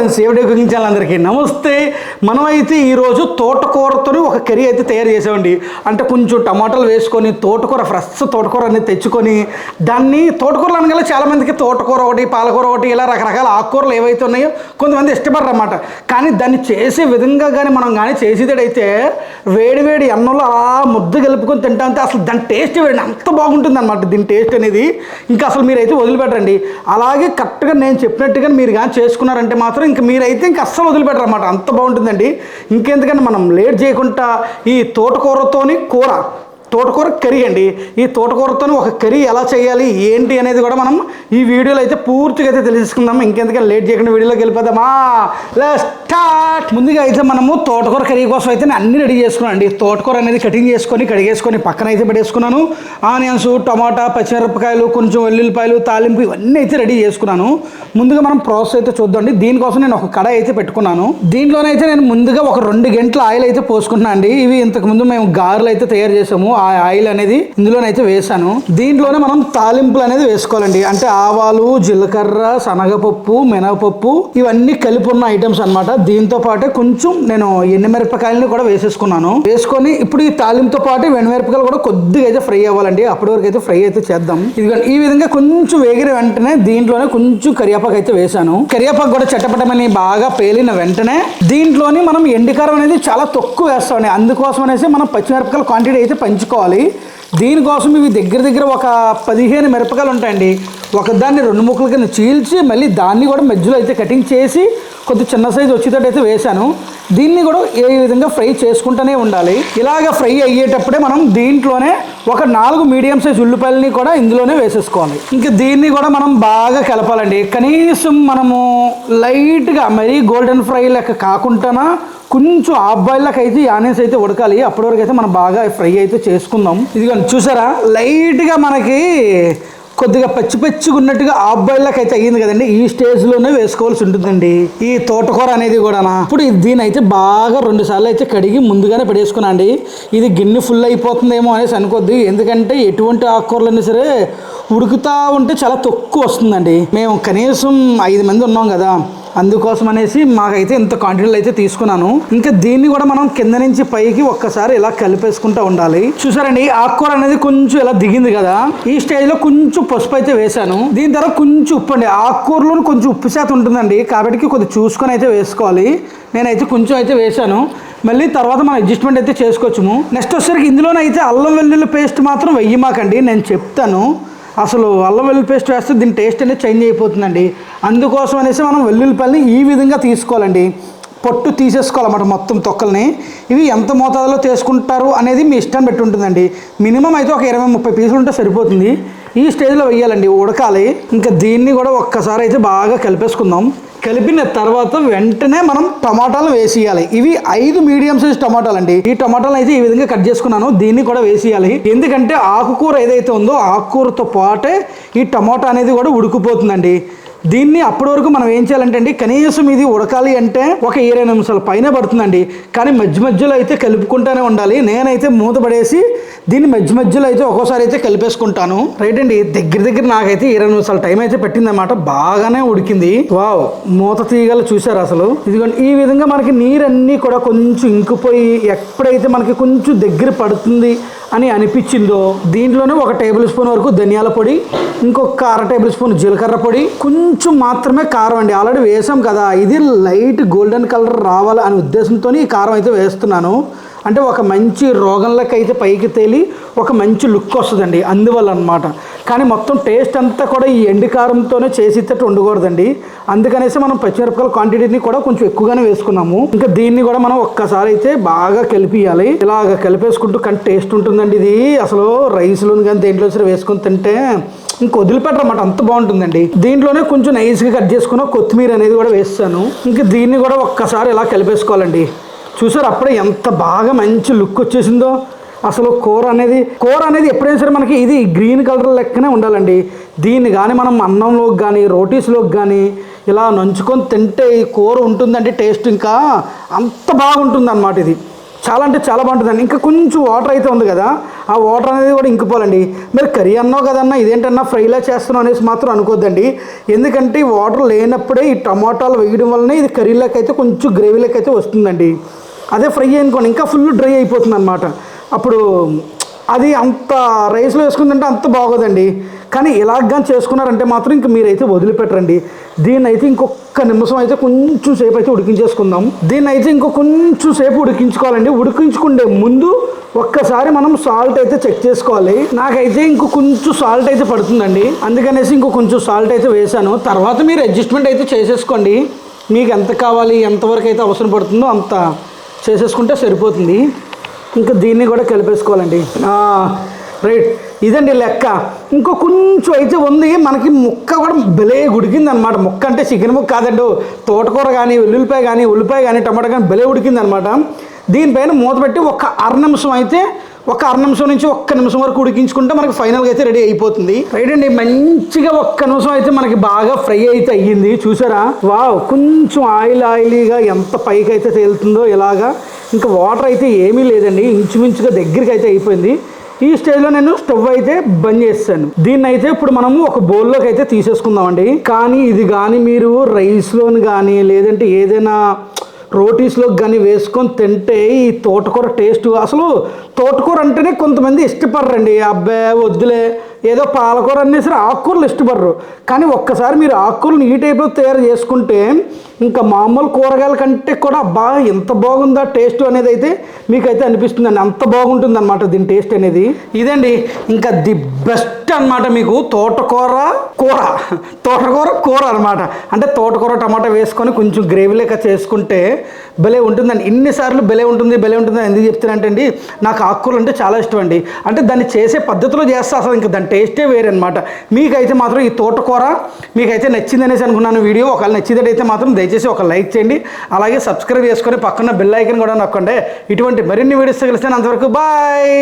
Friends ఏవిడే cooking అందరికీ నమస్తే మనం అయితే ఈరోజు తోటకూరతో ఒక కర్రీ అయితే తయారు చేసామండి అంటే కొంచెం టమాటాలు వేసుకొని తోటకూర ఫ్రెష్ తోటకూర అనేది తెచ్చుకొని దాన్ని తోటకూరలు అనగా చాలామందికి తోటకూర ఒకటి పాలకూర ఒకటి ఇలా రకరకాల ఆకుకూరలు ఏవైతే ఉన్నాయో కొంతమంది ఇష్టపడరు అన్నమాట కానీ దాన్ని చేసే విధంగా కానీ మనం కానీ చేసేదైతే వేడి వేడి అన్నంలో అలా ముద్ద కలుపుకొని తింటాంటే అసలు దాని టేస్ట్ వేడి అంత బాగుంటుంది అనమాట దీని టేస్ట్ అనేది. ఇంకా అసలు మీరైతే వదిలిపెట్టండి అలాగే కరెక్ట్గా నేను చెప్పినట్టుగా మీరు కానీ చేసుకున్నారంటే మాత్రం ఇంకా మీరైతే ఇంకా అస్సలు వదిలిపెట్టరు అన్నమాట అంత బాగుంటుందండి. ఇంకెందుకంటే మనం లేట్ చేయకుండా ఈ తోటకూరతోని కూర తోటకూర కర్రీ అండి. ఈ తోటకూరతో ఒక కర్రీ ఎలా చేయాలి ఏంటి అనేది కూడా మనం ఈ వీడియోలో అయితే పూర్తిగా అయితే తెలుసుకుందాం ఇంకెందుకని లేట్ చేయకుండా వీడియోలోకి వెళ్ళిపోదామా? స్టార్ట్ ముందుగా అయితే మనము తోటకూర కర్రీ కోసం అయితే నేను అన్ని రెడీ చేసుకున్నాను అండి. తోటకూర అనేది కటింగ్ చేసుకొని కడిగేసుకొని పక్కన అయితే పెట్టేసుకున్నాను. ఆనియన్స్ టమాటా పచ్చిమిరపకాయలు కొంచెం వెల్లుల్లిపాయలు తాలింపు ఇవన్నీ అయితే రెడీ చేసుకున్నాను. ముందుగా మనం ప్రాసెస్ అయితే చూద్దాండి దీనికోసం నేను ఒక కడాయి అయితే పెట్టుకున్నాను. దీంట్లోనైతే నేను ముందుగా ఒక రెండు గంటల ఆయిల్ అయితే పోసుకుంటున్నాను అండి. ఇవి ఇంతకుముందు మేము గారెలు అయితే తయారు చేసాము. ఆ ఆయిల్ అనేది ఇందులోనైతే వేసాను దీంట్లోనే మనం తాలింపులు అనేది వేసుకోవాలండి. అంటే ఆవాలు జీలకర్ర శనగపప్పు మినపప్పు ఇవన్నీ కలిపి ఉన్న ఐటమ్స్ అనమాట దీంతో పాటే కొంచెం నేను ఎండుమిరపకాయలని కూడా వేసేసుకున్నాను. వేసుకొని ఇప్పుడు ఈ తాలింపుతో పాటు ఎండుమిరపకాయలు కూడా కొద్దిగా అయితే ఫ్రై అవ్వాలండి. అప్పటి వరకు అయితే ఫ్రై అయితే చేద్దాం. ఇదిగోండి ఈ విధంగా కొంచెం వేగిన వెంటనే దీంట్లోనే కొంచెం కరివేపాకు అయితే వేసాను కరివేపాకు కూడా చట్టపటమని బాగా పేలిన వెంటనే దీంట్లోని మనం ఎండికారం అనేది చాలా తక్కువ వేస్తామండి. అందుకోసం అనేసి మనం పచ్చిమిరపకాయల క్వాంటిటీ అయితే పంచుకోవాలి దీనికోసం ఇవి దగ్గర దగ్గర ఒక పదిహేను మిరపకాయలు ఉంటాయండి ఒకదాన్ని రెండు ముక్కల కింద చీల్చి మళ్ళీ దాన్ని కూడా మధ్యలో అయితే కటింగ్ చేసి కొద్ది చిన్న సైజు వచ్చేటట్టు అయితే వేశాను. దీన్ని కూడా ఏ విధంగా ఫ్రై చేసుకుంటూనే ఉండాలి. ఇలాగ ఫ్రై అయ్యేటప్పుడే మనం దీంట్లోనే ఒక నాలుగు మీడియం సైజ్ ఉల్లిపాయలని కూడా ఇందులోనే వేసేసుకోవాలి. ఇంకా దీన్ని కూడా మనం బాగా కలపాలండి. కనీసం మనము లైట్గా మరీ గోల్డెన్ ఫ్రై లెక్క కాకుండా కొంచెం హాఫ్ బాయిల్లోకి అయితే ఆనియన్స్ అయితే ఉడకాలి. అప్పటి వరకు అయితే మనం బాగా ఫ్రై అయితే చేసుకుందాం. ఇదిగోండి చూసారా? లైట్గా మనకి కొద్దిగా పచ్చి పచ్చిగా ఉన్నట్టుగా ఆ బాయిల్లోకి అయితే అయ్యింది కదండి. ఈ స్టేజ్లోనే వేసుకోవాల్సి ఉంటుందండి. ఈ తోటకూర అనేది కూడా ఇప్పుడు దీని అయితే బాగా రెండు సార్లు అయితే కడిగి ముందుగానే పెట్టేసుకున్నాండి ఇది గిన్నె ఫుల్ అయిపోతుందేమో అనేసి అనుకోద్ది. ఎందుకంటే ఎటువంటి ఆకుకూరలైనా సరే ఉడుకుతా ఉంటే చాలా తక్కువ వస్తుందండి. మేము కనీసం ఐదు మంది ఉన్నాం కదా. అందుకోసం అనేసి మాకైతే ఇంత క్వాంటిటీలో అయితే తీసుకున్నాను. ఇంకా దీన్ని కూడా మనం కింద నుంచి పైకి ఒక్కసారి ఇలా కలిపేసుకుంటూ ఉండాలి. చూసారండి ఆకుకూర అనేది కొంచెం ఇలా దిగింది కదా. ఈ స్టేజ్లో కొంచెం పసుపు అయితే వేసాను దీని తర్వాత కొంచెం ఉప్పు అండి. ఆకుకూరలో కొంచెం ఉప్పు శాతం ఉంటుందండి. కాబట్టి కొద్దిగా చూసుకొని అయితే వేసుకోవాలి. నేనైతే కొంచెం అయితే వేసాను మళ్ళీ తర్వాత మనం అడ్జస్ట్మెంట్ అయితే చేసుకోవచ్చుము. నెక్స్ట్ వచ్చేసరికి ఇందులోనైతే అల్లం వెల్లుల్లి పేస్ట్ మాత్రం వెయ్యి మాకండి. నేను చెప్తాను. అసలు అల్లం వెల్లుల్లి పేస్ట్ వేస్తే దీని టేస్ట్ అనేది చేంజ్ అయిపోతుందండి. అందుకోసం అనేసి మనం వెల్లుల్లిపల్లిని ఈ విధంగా తీసుకోవాలండి. పొట్టు తీసేసుకోవాలన్నమాట మొత్తం తొక్కల్ని. ఇవి ఎంత మోతాదులో తీసుకుంటారు అనేది మీ ఇష్టం పెట్టి ఉంటుందండి. మినిమం అయితే ఒక ఇరవై ముప్పై పీసులు ఉంటే సరిపోతుంది. ఈ స్టేజ్లో వేయాలండి ఉడకాలి. ఇంకా దీన్ని కూడా ఒక్కసారి అయితే బాగా కలిపేసుకుందాం. కలిపిన తర్వాత వెంటనే మనం టమాటాలు వేసేయాలి. ఇవి ఐదు మీడియం సైజ్ టమాటాలు అండి ఈ టమాటాలు అయితే ఈ విధంగా కట్ చేసుకున్నాను. దీన్ని కూడా వేసేయాలి. ఎందుకంటే ఆకుకూర ఏదైతే ఉందో ఆకుకూరతో పాటే ఈ టమాటా అనేది కూడా ఉడికిపోతుందండి. దీన్ని అప్పటి వరకు మనం ఏం చేయాలంటే అండి కనీసం ఇది ఉడకాలి అంటే ఒక ఇరవై నిమిషాల పైన పడుతుందండి. కానీ మధ్య మధ్యలో అయితే కలుపుకుంటూనే ఉండాలి. నేనైతే మూత పడేసి దీన్ని మధ్య మధ్యలో అయితే ఒక్కోసారి అయితే కలిపేసుకుంటాను. రైట్ అండి దగ్గర దగ్గర నాకైతే ఇరవై నిమిషాల టైం అయితే పెట్టిందన్నమాట. బాగానే ఉడికింది. వావ్ మూత తీగలు చూసారు అసలు. ఇదిగోండి ఈ విధంగా మనకి నీరన్నీ కూడా కొంచెం ఇంకిపోయి ఎప్పుడైతే మనకి కొంచెం దగ్గర పడుతుంది అని అనిపించిందో దీంట్లోనే ఒక టేబుల్ స్పూన్ వరకు ధనియాల పొడి ఇంకొక అర టేబుల్ స్పూన్ జీలకర్ర పొడి. కొంచెం మాత్రమే కారం అండి. ఆల్రెడీ వేసాం కదా ఇది లైట్ గోల్డెన్ కలర్ రావాలి అనే ఉద్దేశంతో ఈ కారం అయితే వేస్తున్నాను. అంటే ఒక మంచి రోగంలోకి అయితే పైకి తేలి ఒక మంచి లుక్ వస్తుందండి అందువల్ల అనమాట కానీ మొత్తం టేస్ట్ అంతా కూడా ఈ ఎండు కారంతోనే చేసేటట్టు ఉండకూడదండి అందుకనేసి మనం పచ్చిమిరపకాయల క్వాంటిటీని కూడా కొంచెం ఎక్కువగానే వేసుకున్నాము. ఇంకా దీన్ని కూడా మనం ఒక్కసారి అయితే బాగా కలిపియాలి. ఇలాగ కలిపేసుకుంటూ కానీ టేస్ట్ ఉంటుందండి ఇది. అసలు రైస్లో కానీ దేంట్లో సరే వేసుకుని తింటే ఇంక వదిలిపెట్టరమాట అంత బాగుంటుందండి. దీంట్లోనే కొంచెం నైస్గా కట్ చేసుకున్న కొత్తిమీర అనేది కూడా వేస్తాను. ఇంకా దీన్ని కూడా ఒక్కసారి ఇలా కలిపేసుకోవాలండి. చూసారు? అప్పుడే ఎంత బాగా మంచి లుక్ వచ్చేసిందో. అసలు కూర అనేది కూర అనేది ఎప్పుడైనా సరే మనకి ఇది గ్రీన్ కలర్ లెక్కనే ఉండాలండి. దీన్ని కానీ మనం అన్నంలోకి కానీ రోటీస్లోకి కానీ ఇలా నంచుకొని తింటే ఈ కూర ఉంటుందండి టేస్ట్ ఇంకా అంత బాగుంటుంది అన్నమాట ఇది. చాలా అంటే చాలా బాగుంటుందండి. ఇంకా కొంచెం వాటర్ అయితే ఉంది కదా ఆ వాటర్ అనేది కూడా ఇంకిపోవాలండి. మీరు కర్రీ అన్నావు కదన్నా ఇదేంటన్నా ఫ్రైలా చేస్తున్నావు అనేసి మాత్రం అనుకోద్దండి. ఎందుకంటే ఈ వాటర్ లేనప్పుడే ఈ టమాటాలు వేయడం వల్లనే ఇది కర్రీలోకి అయితే కొంచెం గ్రేవీలోకి అయితే వస్తుందండి. అదే ఫ్రై అనుకోండి ఇంకా ఫుల్ డ్రై అయిపోతుంది అనమాట అప్పుడు అది అంత రైస్లో వేసుకుందంటే అంత బాగోదండి. కానీ ఇలాగా చేసుకున్నారంటే మాత్రం ఇంక మీరైతే వదిలిపెట్టరండి. దీన్ని అయితే ఇంకొక నిమిషం అయితే కొంచెం సేపు అయితే ఉడికించేసుకుందాం. దీన్ని అయితే ఇంకో కొంచెం సేపు ఉడికించుకోవాలండి. ఉడికించుకుండే ముందు ఒక్కసారి మనం సాల్ట్ అయితే చెక్ చేసుకోవాలి. నాకైతే ఇంకో కొంచెం సాల్ట్ అయితే పడుతుందండి. అందుకనేసి ఇంకో కొంచెం సాల్ట్ అయితే వేసాను తర్వాత మీరు అడ్జస్ట్మెంట్ అయితే చేసేసుకోండి. మీకు ఎంత కావాలి ఎంతవరకు అయితే అవసరం పడుతుందో అంత చేసేసుకుంటే సరిపోతుంది. ఇంకా దీన్ని కూడా కలిపేసుకోవాలండి. రైట్. ఇదండి లెక్క. ఇంకో కొంచెం అయితే ఉంది. మనకి ముక్క కూడా భలే ఉడికింది అనమాట ముక్క అంటే చికెన్ ముక్క కాదండి. తోటకూర కానీ వెల్లుల్లిపాయ కానీ ఉల్లిపాయ కానీ టమాటా కానీ భలే ఉడికింది అనమాట దీనిపైన మూత పెట్టి ఒక అర నిమిషం అయితే ఒక అర నిమిషం నుంచి ఒక్క నిమిషం వరకు ఉడికించుకుంటే మనకి ఫైనల్గా అయితే రెడీ అయిపోతుంది. రైట్ అండి మంచిగా ఒక్క నిమిషం అయితే మనకి బాగా ఫ్రై అయితే అయ్యింది. చూసారా? వావ్ కొంచెం ఆయిల్ ఆయిలీగా ఎంత పైకి అయితే తేలుతుందో ఇలాగా. ఇంకా వాటర్ అయితే ఏమీ లేదండి. ఇంచుమించుగా దగ్గరికి అయితే అయిపోయింది. ఈ స్టేజ్లో నేను స్టవ్ అయితే బంద్ చేస్తాను. దీన్ని అయితే ఇప్పుడు మనము ఒక బౌల్లోకి అయితే తీసేసుకుందామండి. కానీ ఇది కానీ మీరు రైస్లోని కానీ లేదంటే ఏదైనా రోటీస్లోకి కానీ వేసుకొని తింటే ఈ తోటకూర టేస్ట్ అసలు తోటకూర అంటేనే కొంతమంది ఇష్టపడరండి. అబ్బాయి వద్దులే. ఏదో పాలకూర అనేసరి ఆకుకూరలు ఇష్టపడరు. కానీ ఒక్కసారి మీరు ఆకుకూరలు ఈ టైప్లో తయారు చేసుకుంటే ఇంకా మామూలు కూరగాయల కంటే కూడా అబ్బా ఎంత బాగుందా టేస్ట్ అనేది అయితే మీకైతే అనిపిస్తుందండి. అంత బాగుంటుంది అనమాట దీని టేస్ట్ అనేది. ఇదండి ఇంకా ది బెస్ట్ అన్నమాట మీకు తోటకూర కూర. తోటకూర కూర అనమాట అంటే తోటకూర టమాటా వేసుకొని కొంచెం గ్రేవీ లెక్క చేసుకుంటే భలే ఉంటుందండి. ఇన్నిసార్లు భలే ఉంటుంది భలే ఉంటుంది ఎందుకు చెప్తున్నానంటే అండి నాకు ఆకుకూరలు అంటే చాలా ఇష్టం అండి. అంటే దాన్ని చేసే పద్ధతిలో చేస్తే అసలు ఇంకా దాని టేస్టే వేరే అనమాట మీకైతే మాత్రం ఈ తోటకూర మీకైతే నచ్చింది అనేసి అనుకున్నాను వీడియో. ఒకవేళ నచ్చిందైతే మాత్రం దయచేసి ఒక లైక్ చేయండి. అలాగే సబ్స్క్రైబ్ చేసుకొని పక్కన బెల్ ఐకన్ కూడా నొక్కండి. ఇటువంటి మరిన్ని వీడియోస్ కలిస్తే అంతవరకు బాయ్.